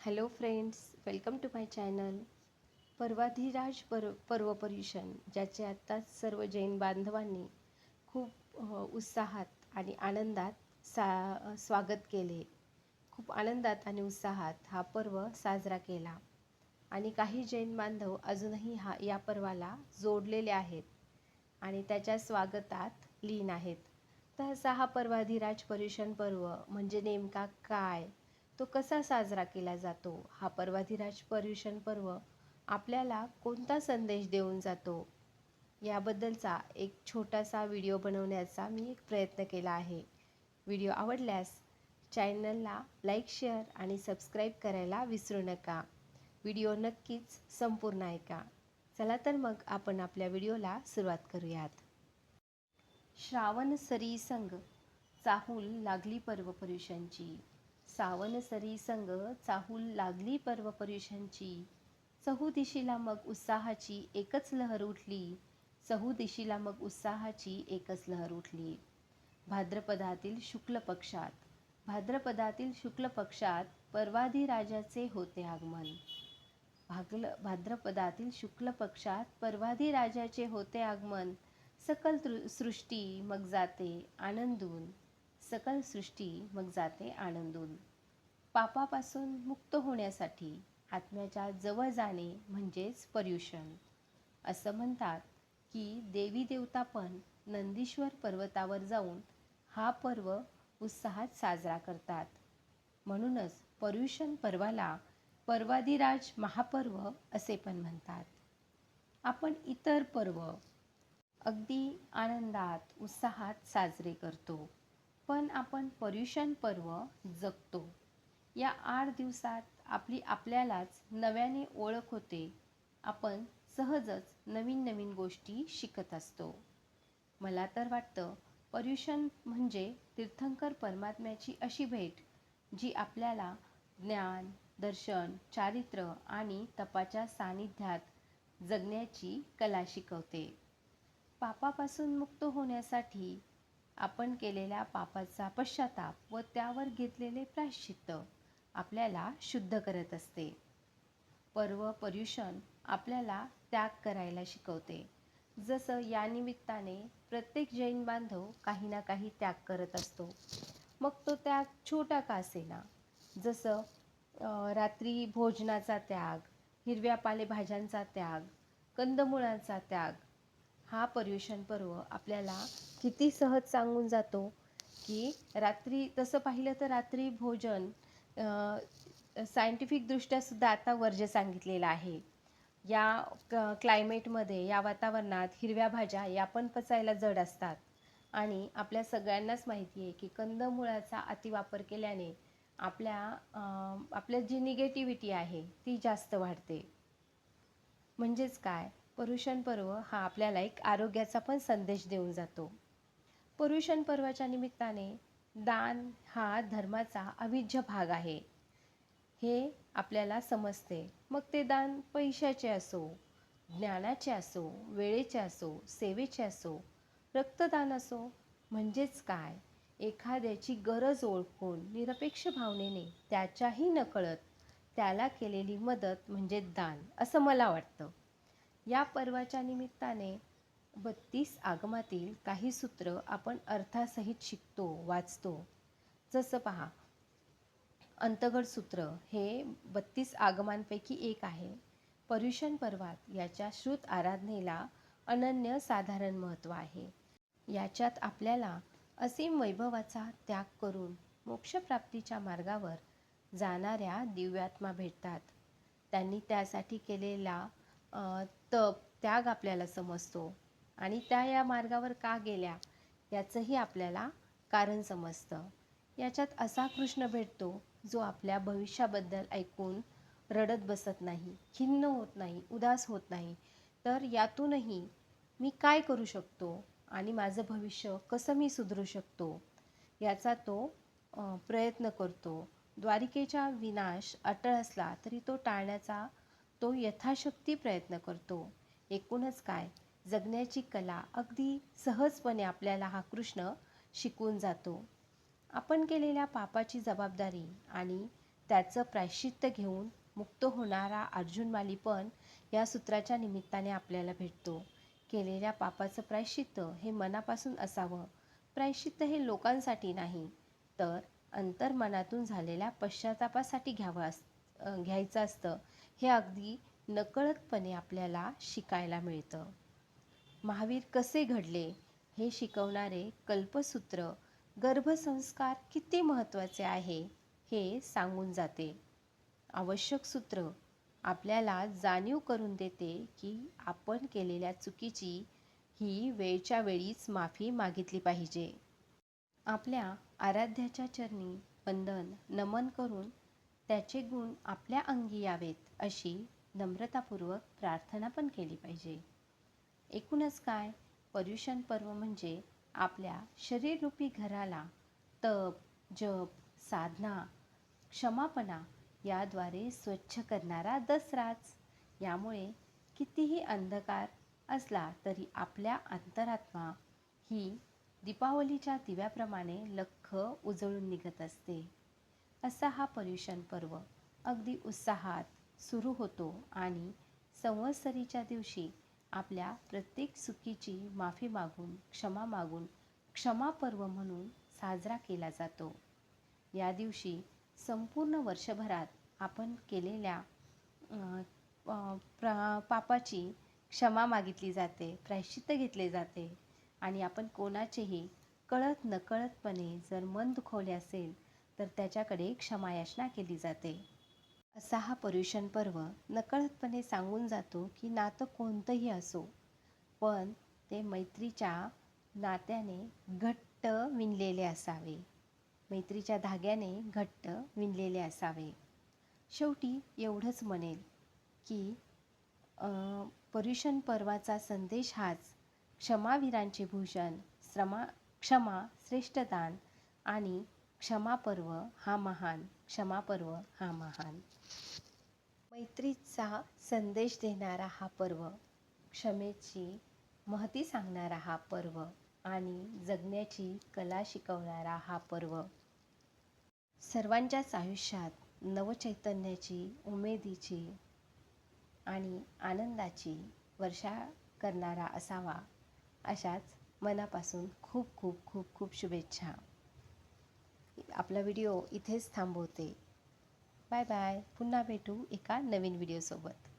Hello friends welcome to my channel पर्वाधिराज पर्व पर्युषण ज्याचे आत्ताच सर्व जैन बांधवांनी खूप उत्साहात आणि आनंदात सा स्वागत केले. खूप आनंदात आणि उत्साहात हा पर्व साजरा केला. आणि काही जैन बांधव अजूनही हा या पर्वाला जोडलेले आहेत आणि त्याच्या स्वागतात लीन आहेत. तर असा हा पर्वाधिराज पर्युषण पर्व म्हणजे नेमका काय? तो कसा साजरा केला जातो? हा पर्वाधिराज पर्युषण पर्व आपल्याला कोणता संदेश देऊन जातो? याबद्दलचा एक छोटासा व्हिडिओ बनवण्याचा मी एक प्रयत्न केला आहे. व्हिडिओ आवडल्यास चॅनलला लाईक शेअर आणि सबस्क्राईब करायला विसरू नका. व्हिडिओ नक्कीच संपूर्ण ऐका. चला तर मग आपण आपल्या व्हिडिओला सुरुवात करूयात. श्रावण सरी संग चाहूल लागली पर्व पर्युषांची सावनसरी संग चाहूल लागली पर्व पर्युषांची चहूदिशीला मग उत्साहाची एकच लहर उठली. सहुदिशीला मग उत्साहाची एकच लहर उठली. भाद्रपदातील शुक्ल पक्षात भाद्रपदातील शुक्ल पक्षात पर्वाधिराजाचे होते आगमन. भागल भाद्रपदातील शुक्ल पक्षात पर्वाधिराजाचे होते आगमन. सकल सृष्टी मग जाते आनंदून. सकल सृष्टी मग जाते आनंदून. पापापासून मुक्त होण्यासाठी आत्म्याच्या जवळ जाणे म्हणजेच पर्युषण. असं म्हणतात की देवी देवता पण नंदीश्वर पर्वतावर जाऊन हा पर्व उत्साहात साजरा करतात. म्हणूनच पर्युषण पर्वाला पर्वाधिराज महापर्व असे पण म्हणतात. आपण इतर पर्व अगदी आनंदात उत्साहात साजरे करतो पण आपण पर्युषण पर्व जगतो. या आठ दिवसात आपली आपल्यालाच नव्याने ओळख होते. आपण सहजच नवीन नवीन गोष्टी शिकत असतो. मला तर वाटतं पर्युषण म्हणजे तीर्थंकर परमात्म्याची अशी भेट जी आपल्याला ज्ञान दर्शन चारित्र्य आणि तपाच्या सानिध्यात जगण्याची कला शिकवते. पापापासून मुक्त होण्यासाठी आपण केलेल्या पापाचा पश्चाताप व त्यावर घेतलेले प्रायश्चित्त आपल्याला शुद्ध करत असते. पर्व पर्युषण आपल्याला त्याग करायला शिकवते. जसं या निमित्ताने प्रत्येक जैन बांधव काही ना काही त्याग करत असतो. मग तो त्याग छोटा का असेना? जसं रात्री भोजनाचा त्याग हिरव्या पालेभाज्यांचा त्याग कंदमुळांचा त्याग हा पर्युषण पर्व आपल्याला किती सहज सांगून जातो की रात्री तसं पाहिलं तर रात्री भोजन सायंटिफिकदृष्ट्यासुद्धा आता वर्ज्य सांगितलेलं आहे. या क क्लायमेटमध्ये या वातावरणात हिरव्या भाज्या या पण पचायला जड असतात. आणि आपल्या सगळ्यांनाच माहिती आहे की कंदमुळाचा अतिवापर केल्याने आपल्या आपल्या जी निगेटिव्हिटी आहे ती जास्त वाढते. म्हणजेच काय? पर्युषण पर्व हा आपल्याला एक आरोग्याचा पण संदेश देऊन जातो. पर्युषण पर्वाच्या निमित्ताने दान हा धर्माचा अविज्य भाग आहे. हे आपल्याला समजते. मग ते दान पैशाचे असो ज्ञानाचे असो वेळेचे असो सेवेचे असो रक्तदान असो म्हणजेच काय? एखाद्याची गरज ओळखून निरपेक्ष भावनेने त्याच्याही नकळत त्याला केलेली मदत म्हणजे दान असं मला वाटतं. या पर्वाच्या निमित्ताने बत्तीस आगमातील काही सूत्र आपण अर्थासहित शिकतो वाचतो. जसं पहा अंतगड सूत्र हे बत्तीस आगमांपैकी एक आहे. पर्युषण पर्वात याच्या श्रुत आराधनेला अनन्य साधारण महत्त्व आहे. याच्यात आपल्याला असीम वैभवाचा त्याग करून मोक्षप्राप्तीच्या मार्गावर जाणाऱ्या दिव्यात्मा भेटतात. त्यांनी त्यासाठी केलेला तप त्याग आपल्याला समजतो. आणि त्या या मार्गावर का गेल्या याचंही आपल्याला कारण समजतं. याच्यात असा कृष्ण भेटतो जो आपल्या भविष्याबद्दल ऐकून रडत बसत नाही खिन्न होत नाही उदास होत नाही. तर यातूनही मी काय करू शकतो आणि माझं भविष्य कसं मी सुधरू शकतो याचा तो प्रयत्न करतो. द्वारिकेचा विनाश अटळ असला तरी तो टाळण्याचा तो यथाशक्ती प्रयत्न करतो. एकूणच काय? जगण्याची कला अगदी सहजपणे आपल्याला हा कृष्ण शिकून जातो. आपण केलेल्या पापाची जबाबदारी आणि त्याचं प्रायश्चित्त घेऊन मुक्त होणारा अर्जुनमाली पण या सूत्राच्या निमित्ताने आपल्याला भेटतो. केलेल्या पापाचं प्रायश्चित्त हे मनापासून असावं. प्रायश्चित्त हे लोकांसाठी नाही तर अंतर्मनातून झालेल्या पश्चातापासाठी घ्यावं अस घ्यायचं असतं. हे अगदी नकळतपणे आपल्याला शिकायला मिळतं. महावीर कसे घडले हे शिकवणारे कल्पसूत्र गर्भसंस्कार किती महत्त्वाचे आहे हे सांगून जाते. आवश्यक सूत्र आपल्याला जाणीव करून देते की आपण केलेल्या चुकीची ही वेळच्या वेळीच माफी मागितली पाहिजे. आपल्या आराध्याच्या चरणी वंदन नमन करून त्याचे गुण आपल्या अंगी यावेत अशी नम्रतापूर्वक प्रार्थना पण केली पाहिजे. एकूणच काय? पर्युषण पर्व म्हणजे आपल्या शरीररूपी घराला तप जप साधना क्षमापणा याद्वारे स्वच्छ करणारा दसराच. यामुळे कितीही अंधकार असला तरी आपल्या अंतरात्मा ही दीपावलीच्या दिव्याप्रमाणे लख्ख उजळून निघत असते. असा हा पर्युषण पर्व अगदी उत्साहात सुरू होतो आणि संवत्सरीच्या दिवशी आपल्या प्रत्येक चुकीची माफी मागून क्षमा मागून क्षमापर्व म्हणून साजरा केला जातो. या दिवशी संपूर्ण वर्षभरात आपण केलेल्या प्र पापाची क्षमा मागितली जाते प्रायश्चित्त घेतले जाते आणि आपण कोणाचेही कळत नकळतपणे जर मन दुखवले असेल तर त्याच्याकडे क्षमायाचना केली जाते. असा हा पर्युषण पर्व नकळतपणे सांगून जातो की नातं कोणतंही असो पण ते मैत्रीच्या नात्याने घट्ट विणलेले असावे. मैत्रीच्या धाग्याने घट्ट विणलेले असावे. शेवटी एवढंच म्हणेल की पर्युषण पर्वाचा संदेश हाच क्षमावीरांचे भूषण श्रमा क्षमा श्रेष्ठदान आणि क्षमापर्व हा महान क्षमापर्व हा महान. मैत्रीचा संदेश देणारा हा पर्व क्षमेची महती सांगणारा हा पर्व आणि जगण्याची कला शिकवणारा हा पर्व. सर्वांच्याच आयुष्यात नवचैतन्याची उमेदीची आणि आनंदाची वर्षा करणारा असावा अशाच मनापासून खूप खूप खूप खूप शुभेच्छा. आपला व्हिडिओ इथेच थांबवते. बाय बाय पुन्हा भेटू एका नवीन व्हिडिओसोबत